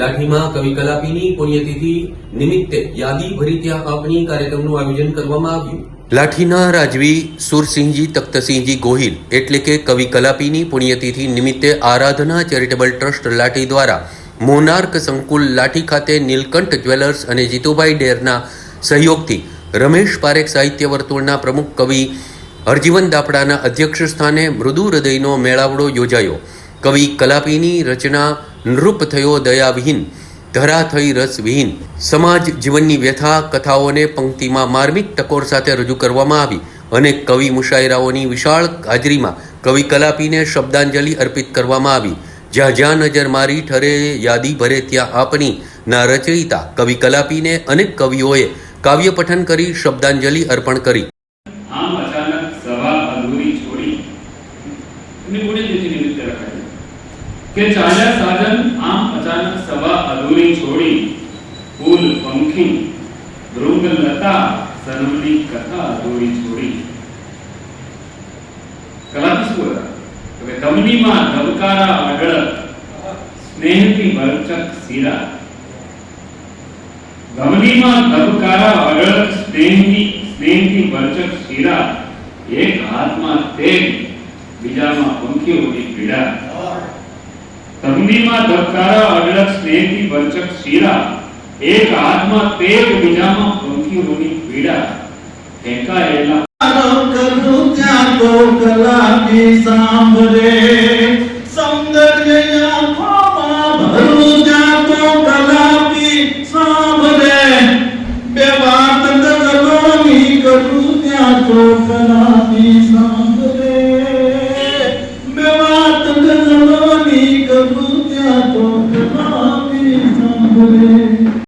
લાઠીમાં કવિ કલાપીની પુણ્યતિથિ નિમિત્તે યાદી ભરી ત્યાં કાપણી કાર્યક્રમનું આયોજન કરવામાં આવ્યું. લાઠીના રાજવી સુરસિંહજી તખ્તસિંહજી ગોહિલ એટલે કે કવિ કલાપીની પુણ્યતિથિ નિમિત્તે આરાધના ચેરિટેબલ ટ્રસ્ટ લાઠી દ્વારા મોનાર્ક સંકુલ લાઠી ખાતે નીલકંઠ જ્વેલર્સ અને જીતુભાઈ ડેરના સહયોગથી રમેશ પારેખ સાહિત્ય વર્તુળના પ્રમુખ કવિ હરજીવન દાપડાના અધ્યક્ષ સ્થાને મૃદુ હૃદયનો મેળાવડો યોજાયો. કવિ કલાપીની રચના નૃપ થયો દયાવિહીન, ધરા થઈ રસવિહીન. સમાજ જીવનની વ્યથા કથાઓને પંક્તિમાં માર્મિક ટકોર સાથે રજૂ કરવામાં આવી અને કવિ મુશાયરાઓની વિશાળ હાજરીમાં કવિ કલાપીને શબ્દાંજલિ અર્પિત કરવામાં આવી. જ્યાં જ્યાં નજર મારી ઠરે, યાદી ભરે ત્યાં આપણી ના રચયિતા કવિ કલાપીને અનેક કવિઓએ કાવ્ય પઠન કરી શબ્દાંજલિ અર્પણ કરી. આમ અચાનક સભા અધૂરી છોડી. નિમિત્તે રખાય. કે ચાલ્યા સાધન આમ અચાનક સભા અધૂરી છોડી ફૂલ પંખી ભૃંગ લતા સનમની કથા અધૂરી છોડી કલાપી શું હતા કે ધમનીમાં ધબકારા અડળ સ્નેહથી ભરચક શીરા ધમનીમાં ધબકારા અડળ સ્નેહની સ્નેહથી ભરચક શીરા એક હાથમાં તેલ બીજામાં પંખીઓની પીડા ધમનીમાં ધબકારા અડળ સ્નેહથી ભરચક શીરા એક હાથમાં તેલ બીજામાં પંખીઓની પીડા ફેંકાયેલા કરું ત્યાં તો કલાપી સાંભળે સૌંદર્ય આંખોમાં ભરું ત્યાં તો કલાપી સાંભળે બે વાત ગઝલોની કરું ત્યાં તો કલાપી তো নাতি সম্ভবে